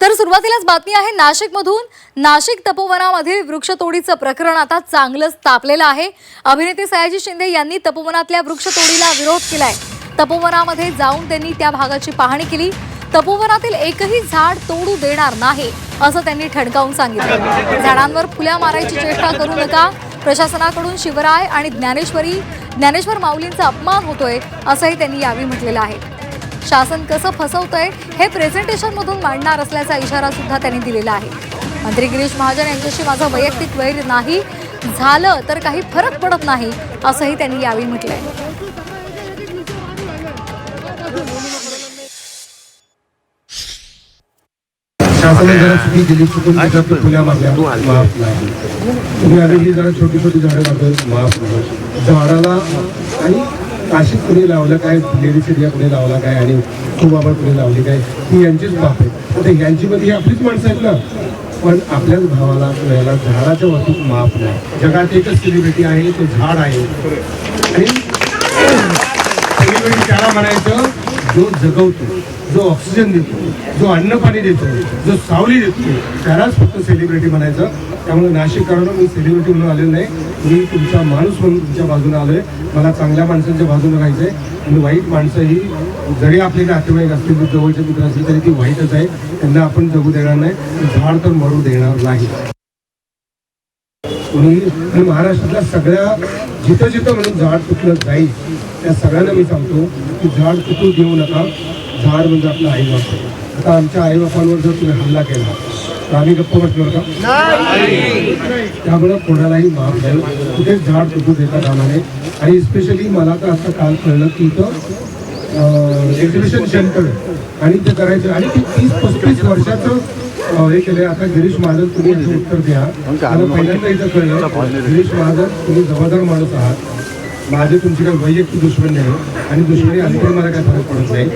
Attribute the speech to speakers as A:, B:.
A: तर सुरुवातीलाच बातमी आहे नाशिकमधून नाशिक तपोवनामधील वृक्षतोडीचं प्रकरण आता चांगलंच तापलेलं आहे. अभिनेते सयाजी शिंदे यांनी तपोवनातल्या वृक्षतोडीला विरोध केलाय. तपोवनामध्ये जाऊन त्यांनी त्या भागाची पाहणी केली. तपोवनातील एकही झाड तोडू देणार नाही असं त्यांनी ठणकावून सांगितलं. झाडांवर फुल्या मारायची चेष्टा करू नका. प्रशासनाकडून शिवराय आणि ज्ञानेश्वरी ज्ञानेश्वर माऊलींचा अपमान होतोय असंही त्यांनी यावेळी म्हटलेलं आहे. शासन कसं फसवतंय हे प्रेझेंटेशन मधून मांडणार असल्याचा इशारा सुद्धा त्यांनी दिलेला आहे. मंत्री गिरीश महाजन यांच्याशी माझं वैयक्तिक वैर नाही झालं तर काही फरक पडत नाही असंही त्यांनी यावेळी म्हटलंय.
B: शासनाने जरा चुकी केली चुकून त्याच्यात फुल्या मारल्या माफ नाही. तुम्ही आलेली जरा छोटी छोटी झाडं लावतो माफ नाही. झाडाला आणि काशीत कुणी लावलं काय? लेडी सिरिया कुणी लावला काय? आणि कुबाबा कुणी लावली काय? ही यांचीच बाप आहे. आता यांची मध्ये ही आपलीच माणसं आहेत ना. पण आपल्याच भावाला याला झाडाच्या वाहतूक माफ नाही. जगात एकच सेलिब्रिटी आहे तो झाड आहे. आणि सेलिब्रिटी त्याला म्हणायचं जो जगवतो जो ऑक्सिजन देतो जो अन्न पाणी देतो जो सावली देतो त्यालाच फक्त सेलिब्रिटी म्हणायचं. त्यामुळे नाशिक कारण मी सेलिब्रिटी म्हणून आलेलो नाही. मी तुमचा माणूस म्हणून तुमच्या बाजूने आलोय. मला चांगल्या माणसांच्या बाजूने राहायचंय. आणि वाईट माणसं ही जरी आपले नातेवाईक असतील जवळचे मित्र असतील तरी ती वाईटच आहे. त्यांना आपण जगू देणार नाही. झाड तर मरू देणार नाही. म्हणून आणि महाराष्ट्रातल्या सगळ्या जिथं जिथं म्हणून झाड तुटलं जाईल त्या सगळ्यांना मी सांगतो की झाड तुटू देऊ नका. झाड म्हणजे आपलं आई बाप आता आमच्या आई बापांवर जर तुम्ही हल्ला केला आम्ही गप्प बसणार का? त्यामुळं कोणालाही माफ द्याल कुठेच झाड तुटू देता कामा नये. आणि स्पेशली मला तर आता काल कळलं की इथं एक्झिबिशन सेंटर आणि ते करायचं. आणि ते तीस पस्तीस वर्षाचं हे केलंय. आता गिरीश महाजन तुम्ही याचं उत्तर द्या. मला पहिल्यांदा इथं कळलं गिरीश महाजन तुम्ही जबाबदार माणूस आहात. माझे तुमची काही वैयक्तिक दुश्मनी आहे आणि दुश्मनी आली तरी मला काही फरक पडत नाही.